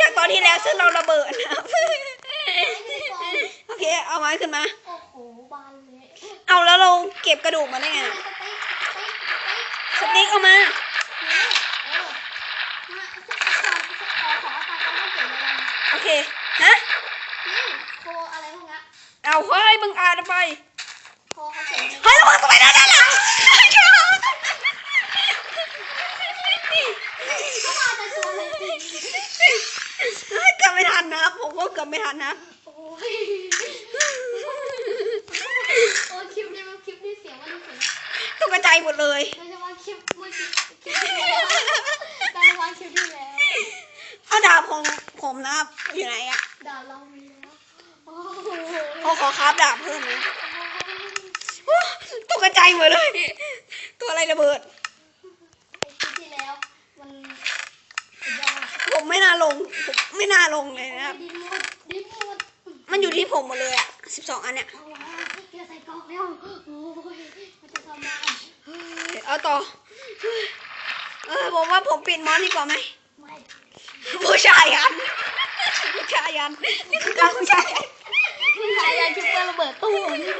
จากตอนที่แล้วซึ่งเราระเบิดนะครับไอ้นี่ก่อนโอเค เอาไม้ขึ้นมา โอ้โหบานเลยเอาแล้วเราเก็บกระดูกมาได้ไงน่ะสติ๊กสติ๊กสติ๊กสติ๊กเอามานี่เออมาขอขอขอตังค์เขาต้องเก็บอะไรโอเค ฮะนี่โคอะไรพวกนี้เอาเฮ้ยมึงอ่านไป โคเขาเก็บเงิน เฮ้ยระวังตัวไปด้านหลัง เขามาแต่ตัวเลยจริงเฮ้ยเกือบไม่ทันนะครับผมก็เกือบไม่ทันนะ โอ้ยโอ้ยคลิปนี้มันคลิปที่เสียงมันเสียงตกใจหมดเลยโดยเฉพาะคลิปเมื่อกี้คลิปที่แล้วการระวังคลิปที่แล้วเอาดาบของผมนะครับอยู่ไหนอะด่าเรามีแล้วโอ้โหเขาขอคราบดาบเพิ่มนะโอ้ตกใจหมดเลย ตัวอะไรระเบิด ไอ้คลิปที่แล้วมันสุดยอด ผมไม่น่าลงผม ไม่น่าลงเลยนะครับ ดินหมดดินหมดมันอยู่ที่ผมหมดเลยอะสิบสองอันเนี่ย เอาวะเกียร์ใส่กล่องแล้ว โอ้ยมันจะทำได้เอาต่อ เออผมว่าผมปิดมอนดีกว่าไหม ไม่ผู้ชายยัน ผู้ชายยัน นี่คือการผู้ชายยันคุณชายยายคิปเปอร์ระเบิดตู้นี่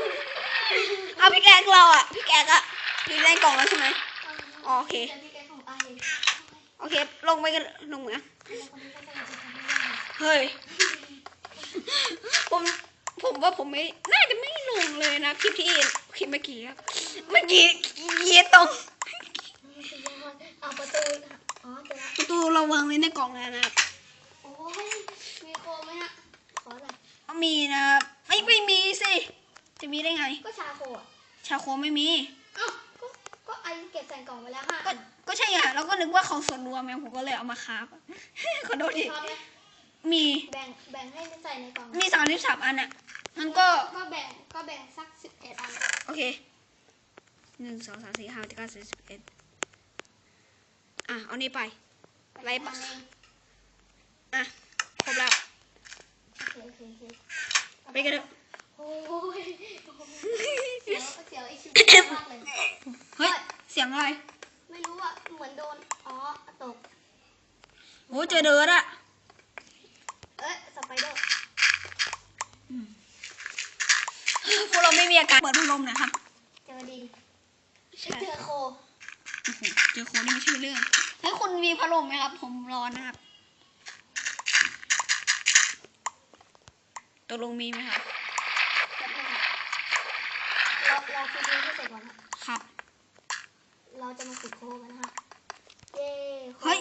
เอาพี่แกกเราอะพี่แกกอะอยู่ในกล่องแล้วใช่ไหม อ๋อโอเคดี๋ยวพี่แกของไอโอเค ลงไปกันลงเหมือนแล้ เฮ้ย ผม ผมว่าผมไม่ น่าจะไม่ลงเลยนะคลิปที่คลิปเมื่อกี้อะเมื่อกี้เยียตรงสุดยอดเอาประตูอ๋อเจอละประตูเราวางไว้ในกล่องแล้วนะครับ โอ้ย มีโคมไหมฮะ ขอหน่อยมีนะครับไม่ไม่มีสิ จะมีได้ไง ก็ชาโคอะชาโคไม่มีอ้าวก็ ก็ไอเก็บใส่กล่องไว้แล้วห้าก็ ก็ใช่อะเราก็นึกว่าของส่วนรวมไงผมก็เลยเอามาคาบขอโทษที ชอบไหม มีแบ่งแบ่งให้ใส่ในกล่องมีสามสิบสามอันอะมันก็ก็แบ่งก็แบ่งสักสิบเอ็ดอันโอเคหนึ่งสองสามสี่ห้าหกเจ็ดแปดเก้าสิบสิบเอ็ดอะเอานี่ไปไล่ปะเองอะครบแล้วโอเคโอเคโอเคไปกันเถอะโอ้ยเสียวเสียวไอชิบมากเลยเฮ้ยเสียงอะไร ไม่รู้อะเหมือนโดนอ๋อตกโอ้เจอเดิร์ดอะ เอ้ยสไปเดอร์ พวกเรา ไม่มีอาการเปิดพัดลมนะครับเจอดินใช่เจอโคโอ้โหเจอคนนี่ไม่ใช่เรื่องเฮ้ยคุณมีพัดลมไหมครับ ผมร้อนนะครับตกลงมีไหมครับแบบนี้เราเราคิดนี้ให้เสร็จก่อนนะครับ เราจะมาขุดโคกันนะฮะเย้โคเฮ้ย